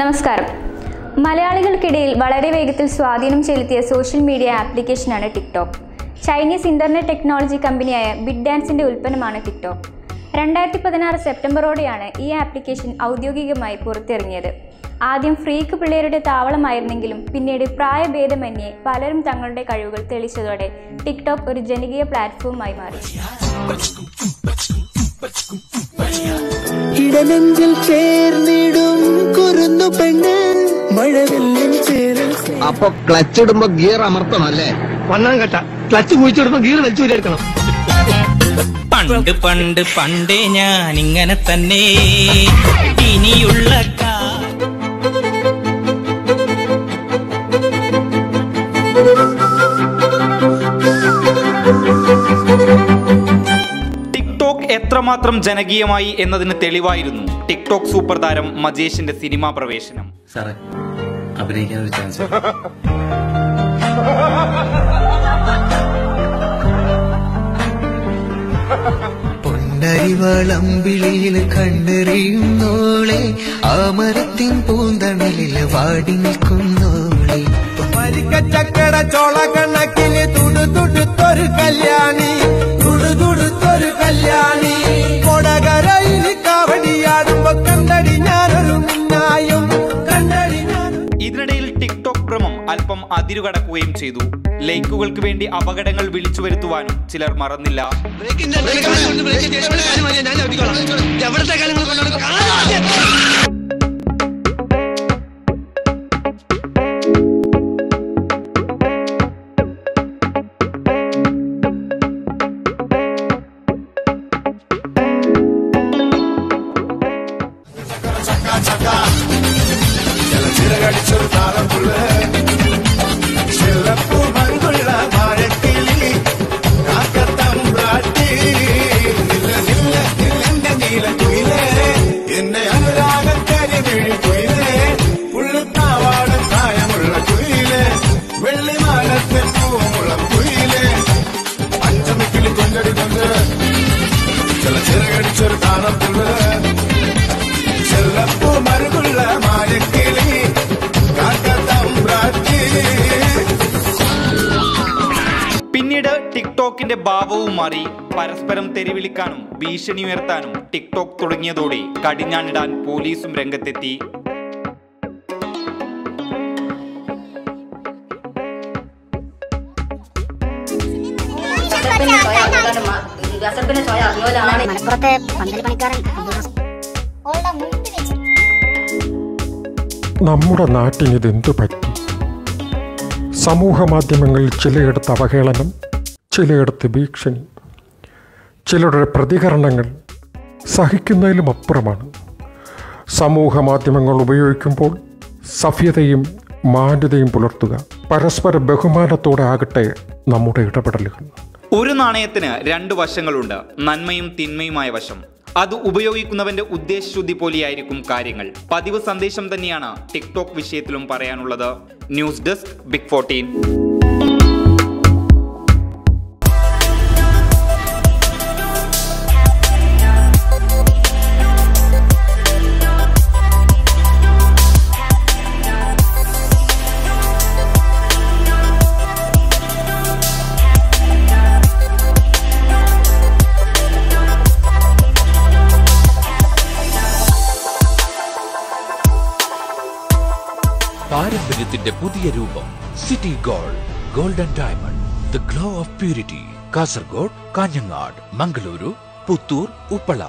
നമസ്കാരം. മലയാളികൾക്കിടയിൽ വളരെ വേഗത്തിൽ സ്വാധീനം ചെലുത്തിയ സോഷ്യൽ മീഡിയ ആപ്ലിക്കേഷനാണ് ടിക്ടോക്ക്. ചൈനീസ് ഇന്റർനെറ്റ് ടെക്നോളജി കമ്പനിയായ ബിഡ് ഡാൻസിന്റെ ഉൽപ്പന്നമാണ് ടിക്ടോക്ക്. രണ്ടായിരത്തി പതിനാറ് സെപ്റ്റംബറോടെയാണ് ഈ ആപ്ലിക്കേഷൻ ഔദ്യോഗികമായി പുറത്തിറങ്ങിയത്. ആദ്യം ഫ്രീക്ക് പിള്ളേരുടെ താവളമായിരുന്നെങ്കിലും പിന്നീട് പ്രായഭേദമന്യേ പലരും തങ്ങളുടെ കഴിവുകൾ തെളിച്ചതോടെ ടിക്ടോക്ക് ഒരു ജനകീയ പ്ലാറ്റ്ഫോമായി മാറി. ഇടനെഞ്ചിൽ ചേർന്നിടും പെണ്ണ്. ചേരൽ അപ്പൊ ക്ലച്ച് ഇടുമ്പോ ഗിയർ അമർത്തണം അല്ലേ? വണ്ണം കേട്ട. ക്ലച്ച് കുഴിച്ചിടുമ്പോ ഗിയർ വലിച്ചു വിചാരിക്കണം പണ്ട് പണ്ട് പണ്ടേ ഞാൻ ഇങ്ങനെ തന്നെ. ഇനിയുള്ള എത്രമാത്രം ജനകീയമായി എന്നതിന് തെളിവായിരുന്നു ടിക്ടോക്ക് സൂപ്പർ താരം മജേഷിന്റെ സിനിമാ പ്രവേശനം. സാറേ അഭിനയിക്കാൻ ഒരു ചാൻസ് പൊന്നരിവളമ്പിളിയിൽ കണ്ടെറിയുന്നോളെ അമരത്തിൻ പൂന്തണലിൽ വാടി നിൽക്കുന്നോളെ. ചക്കട ചോള അതിരുകടക്കുകയും ചെയ്തു. ലൈക്കുകൾക്ക് വേണ്ടി അപകടങ്ങൾ വിളിച്ചു വരുത്തുവാനും ചിലർ മറന്നില്ല. എവിടത്തെ പിന്നീട് ടിക്ടോക്കിന്റെ ഭാവവും മാറി. പരസ്പരം തെരുവിളിക്കാനും ഭീഷണി ഉയർത്താനും ടിക്ടോക്ക് തുടങ്ങിയതോടെ കടിഞ്ഞാണിടാൻ പോലീസും രംഗത്തെത്തി. മലപ്പുറത്തെ പന്തൽ പണിക്കാരൻ നമ്മുടെ നാട്ടിന് ഇതെന്തു പറ്റി? സമൂഹ മാധ്യമങ്ങളിൽ ചിലയിടത്ത് അവഹേളനം ചിലയിടത്ത് ഭീഷണി ചിലരുടെ പ്രതികരണങ്ങൾ സഹിക്കുന്നതിലും അപ്പുറമാണ്. സമൂഹ മാധ്യമങ്ങൾ ഉപയോഗിക്കുമ്പോൾ സഭ്യതയും മാന്യതയും പുലർത്തുക പരസ്പര ബഹുമാനത്തോടെ ആകട്ടെ നമ്മുടെ ഇടപെടലുകൾ. ഒരു നാണയത്തിന് രണ്ട് വശങ്ങളുണ്ട് നന്മയും തിന്മയുമായ വശം. അത് ഉപയോഗിക്കുന്നവന്റെ ഉദ്ദേശശുദ്ധി പോലെയായിരിക്കും കാര്യങ്ങൾ. പതിവ് സന്ദേശം തന്നെയാണ് ടിക്ടോക്ക് വിഷയത്തിലും പറയാനുള്ളത്. News desk big fourteen. പാരമ്പര്യത്തിന്റെ പുതിയ രൂപം city gold golden diamond the glow of purity Kasaragod Kanhangad Mangaluru Puttur Uppala.